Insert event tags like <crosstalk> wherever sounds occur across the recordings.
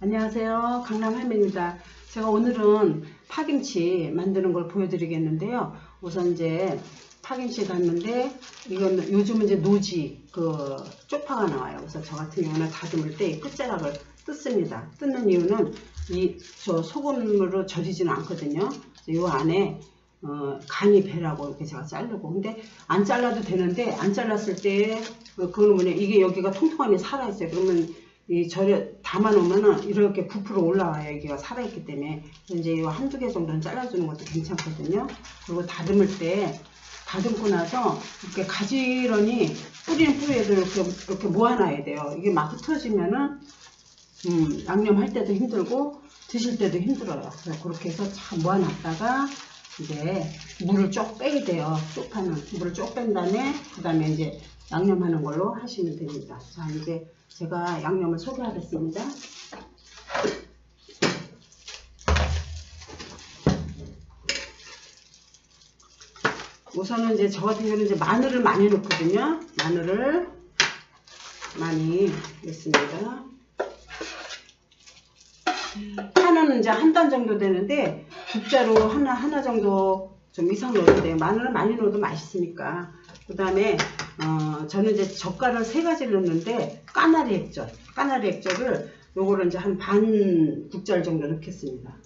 안녕하세요. 강남 할매입니다. 제가 오늘은 파김치 만드는 걸 보여드리겠는데요. 우선 이제 파김치 담는데 이건 요즘은 이제 노지 그 쪽파가 나와요. 그래서 저 같은 경우는 다듬을 때 이 끝자락을 뜯습니다. 뜯는 이유는 이 저 소금으로 절이지는 않거든요. 이 안에 어, 간이 배라고 이렇게 제가 자르고 근데 안 잘라도 되는데 안 잘랐을 때 그- 그거는 뭐냐 이게 여기가 통통함이 살아있어요. 그러면 이 절여 담아놓으면은 이렇게 부풀어 올라와요. 여기가 살아있기 때문에 이제 이 한두 개 정도는 잘라주는 것도 괜찮거든요. 그리고 다듬을 때 다듬고 나서 이렇게 가지런히 뿌리는 뿌리에도 이렇게 이렇게 모아놔야 돼요. 이게 막 흩어지면은 음, 양념할 때도 힘들고 드실 때도 힘들어요. 그래서 그렇게 해서 참 모아놨다가 이제 물을 쭉 빼야 돼요. 쪽파는 물을 쭉 뺀 다음에 그 다음에 이제 양념하는 걸로 하시면 됩니다. 자 이제 제가 양념을 소개하겠습니다. 우선은 이제 저 같은 경우는 이제 마늘을 많이 넣거든요. 마늘을 많이 넣습니다. 하나는 이제 한 단 정도 되는데 국자로 하나 하나 정도 좀 이상 넣어도 돼요. 마늘은 많이 넣어도 맛있으니까. 그 다음에 어, 저는 이제 젓갈을 세 가지를 넣는데 까나리 액젓, 까나리 액젓을 요거를 이제 한 반 국자를 정도 넣겠습니다.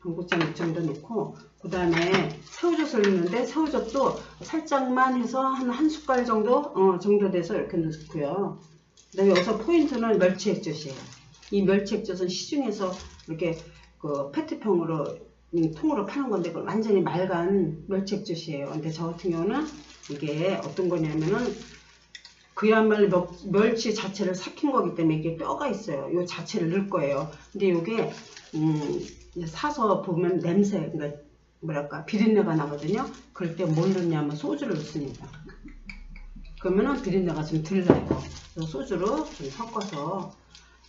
반 국자 정도 넣고 그 다음에 새우젓을 넣는데 새우젓도 살짝만 해서 한 한 숟갈 정도 어, 정도 돼서 이렇게 넣고요. 그 다음에 여기서 포인트는 멸치 액젓이에요. 이 멸치 액젓은 시중에서 이렇게 그 페트병으로 이 통으로 파는 건데 그 완전히 맑은 멸치 액젓이에요. 근데 저 같은 경우는 이게 어떤 거냐면은 그야말로 멸- 멸치 자체를 삭힌 거기 때문에 이게 뼈가 있어요. 이 자체를 넣을 거예요. 근데 이게 음, 사서 보면 냄새, 그러니까 뭐랄까 비린내가 나거든요. 그럴 때 뭘 넣냐면 소주를 넣습니다. 그러면은 비린내가 좀 덜 나요. 소주로 좀 섞어서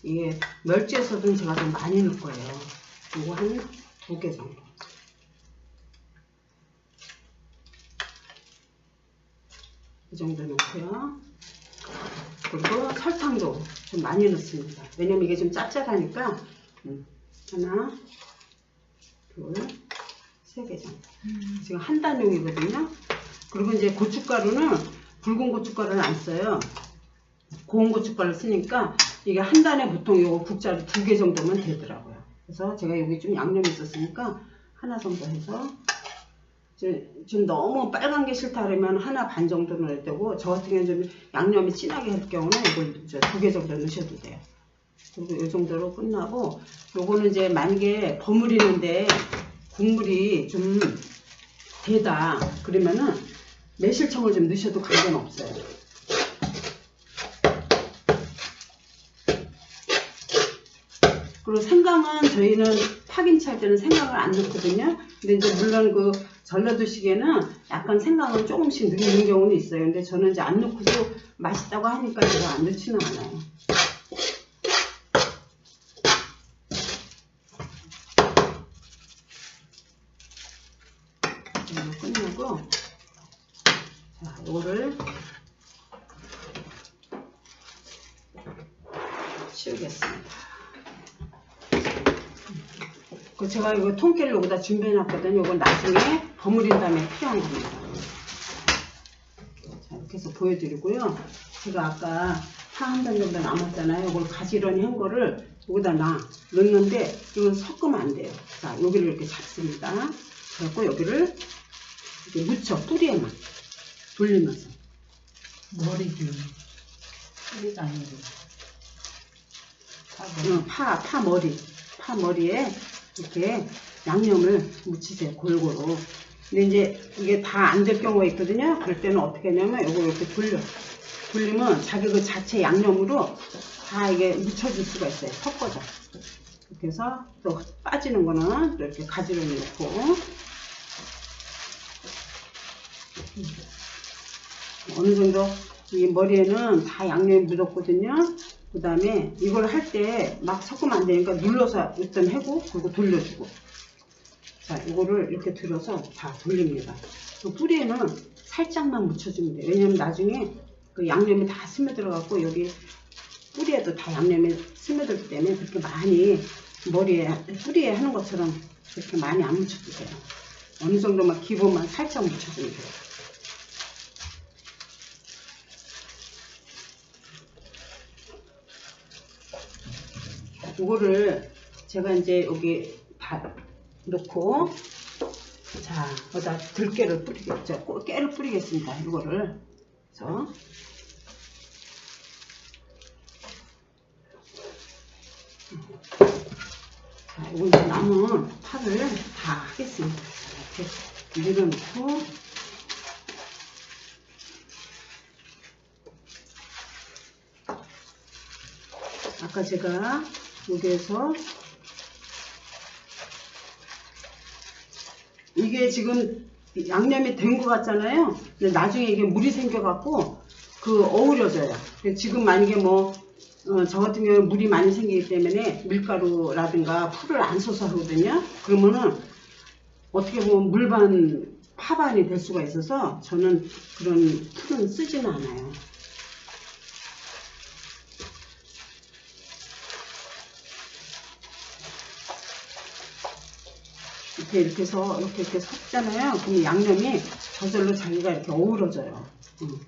이게 멸치에서도 제가 좀 많이 넣을 거예요. 이거 한 두 개 정도. 이 정도 넣고요. 그리고 설탕도 좀 많이 넣습니다. 왜냐면 이게 좀 짭짤하니까 음, 하나, 둘, 세 개 정도. 지금 한 단용이거든요. 그리고 이제 고춧가루는 붉은 고춧가루는 안 써요. 고운 고춧가루 쓰니까 이게 한 단에 보통 요거 국자로 두개 정도면 되더라고요. 그래서 제가 여기 좀 양념이 있었으니까 하나 정도 해서 좀, 좀 너무 빨간 게 싫다 그러면 하나 반 정도 넣을 때고 저 같은 경우는 좀 양념이 진하게 할 경우는 이걸 두 개 정도 넣으셔도 돼요. 그리고 이 정도로 끝나고 요거는 이제 만약에 버무리는데 국물이 좀 되다 그러면은 매실청을 좀 넣으셔도 관계는 없어요. 그리고 생강은 저희는 파김치 할 때는 생강을 안 넣거든요. 근데 이제 물론 그 전라도식에는 약간 생강을 조금씩 넣는 경우는 있어요. 근데 저는 이제 안 넣고도 맛있다고 하니까 제가 안 넣지는 않아요. 이거 끝나고 자, 이거를 치우겠습니다. 그 제가 이거 통깨를 여기다 준비해놨거든요. 이건 나중에 버무린 다음에 필요한 겁니다. 자, 이렇게 해서 보여드리고요. 제가 아까 파한단 정도 남았잖아요. 이걸 가지런히 한 거를 여기다 놔 넣는데 이건 섞으면 안 돼요. 자, 여기를 이렇게 잡습니다. 그래갖고 여기를 이렇게 묻혀 뿌리에만 돌리면서 머리도 뿌리가 아니고 어, 파, 파 머리, 파 머리에 이렇게 양념을 묻히세요, 골고루. 근데 이제 이게 다 안 될 경우가 있거든요. 그럴 때는 어떻게 하냐면 이거 이렇게 돌려. 돌리면 자기 그 자체 양념으로 다 이게 묻혀줄 수가 있어요. 섞어져. 이렇게 해서 또 빠지는 거는 또 이렇게 가지런히 넣고. 어느 정도 이 머리에는 다 양념이 묻었거든요. 그 다음에 이걸 할 때 막 섞으면 안 되니까 눌러서 일단 해고 그리고 돌려주고 자 이거를 이렇게 들어서 다 돌립니다 그 뿌리에는 살짝만 묻혀주면 돼요 왜냐면 나중에 그 양념이 다 스며들어 갖고 여기 뿌리에도 다 양념이 스며들기 때문에 그렇게 많이 머리에 뿌리에 하는 것처럼 그렇게 많이 안 묻혀도 돼요. 어느 정도만 기본만 살짝 묻혀주면 돼요. 이거를 제가 이제 여기 다 넣고 자 여기다 들깨를 뿌리겠죠 꼬- 깨를 뿌리겠습니다 이거를. 그래서 자 이거 이제 남은 파를 다 하겠습니다. 자, 이렇게 밀어놓고. 아까 제가 여기에서 이게 지금 양념이 된 것 같잖아요. 근데 나중에 이게 물이 생겨갖고 그 어우러져요. 지금 만약에 뭐, 어, 저 같은 경우는 물이 많이 생기기 때문에 밀가루라든가 풀을 안 써서 하거든요. 그러면은 어떻게 보면 물반 파반이 될 수가 있어서 저는 그런 풀은 쓰지는 않아요. 이렇게 이렇게 해서 이렇게 이렇게 섞잖아요. 그럼 양념이 저절로 자기가 이렇게 어우러져요. 음.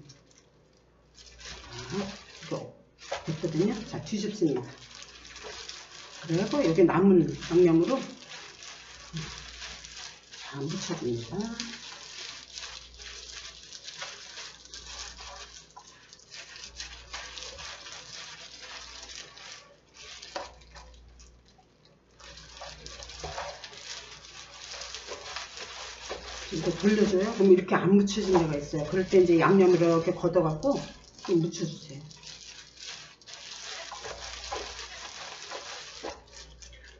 자, 이거 됐거든요. 자, 뒤집습니다. 그리고 여기 남은 양념으로 자, 묻혀줍니다. 이렇게 돌려줘요. 그럼 이렇게 안 묻혀진 데가 있어요. 그럴 때 이제 양념을 이렇게 걷어갖고 좀 묻혀주세요.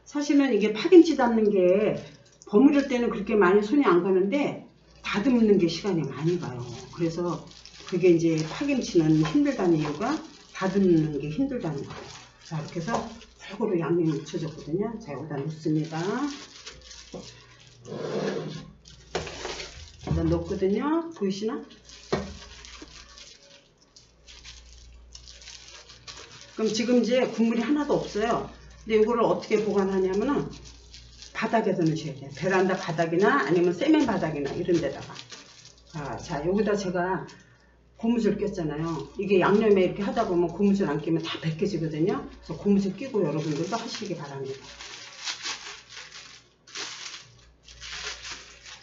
사실은 이게 파김치 담는 게 버무릴 때는 그렇게 많이 손이 안 가는데 다듬는 게 시간이 많이 가요. 그래서 그게 이제 파김치는 힘들다는 이유가 다듬는 게 힘들다는 거예요. 자, 이렇게 해서 골고루 양념이 묻혀졌거든요. 자, 여기다 넣습니다. 넣거든요. 보이시나? 그럼 지금 이제 국물이 하나도 없어요. 근데 이거를 어떻게 보관하냐면은 바닥에다 넣으셔야 돼요. 베란다 바닥이나 아니면 세면 바닥이나 이런 데다가. 아, 자, 여기다 제가 고무줄 꼈잖아요. 이게 양념에 이렇게 하다 보면 고무줄 안 끼면 다 벗겨지거든요. 그래서 고무줄 끼고 여러분들도 하시기 바랍니다.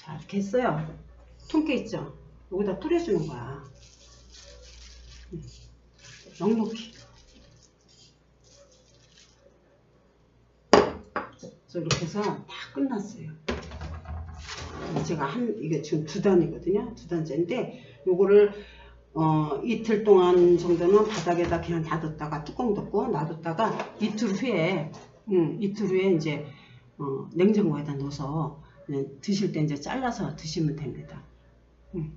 자, 이렇게 했어요. 통깨 있죠? 여기다 뿌려주는 거야. 음, 넉넉히. 그래서 이렇게 해서 다 끝났어요. 제가 한, 이게 지금 두 단이거든요. 두 단째인데, 요거를, 어, 이틀 동안 정도는 바닥에다 그냥 놔뒀다가 뚜껑 덮고 놔뒀다가 이틀 후에, 음, 이틀 후에 이제, 어, 냉장고에다 넣어서 드실 때 이제 잘라서 드시면 됩니다. 음.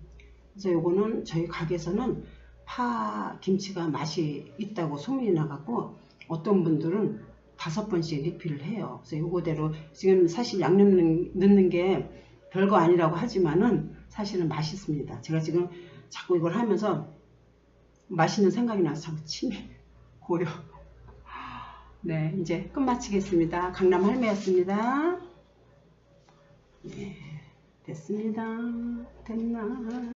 그래서 요거는 저희 가게에서는 파 김치가 맛이 있다고 소문이 나갖고 어떤 분들은 다섯 번씩 리필을 해요. 그래서 요거대로 지금 사실 양념 넣는- 게 별거 아니라고 하지만은 사실은 맛있습니다. 제가 지금 자꾸 이걸 하면서 맛있는 생각이 나서 자꾸 침이 <laughs> 고요. 네, 이제 끝마치겠습니다. 강남 할매였습니다. 네, 됐습니다. 됐나?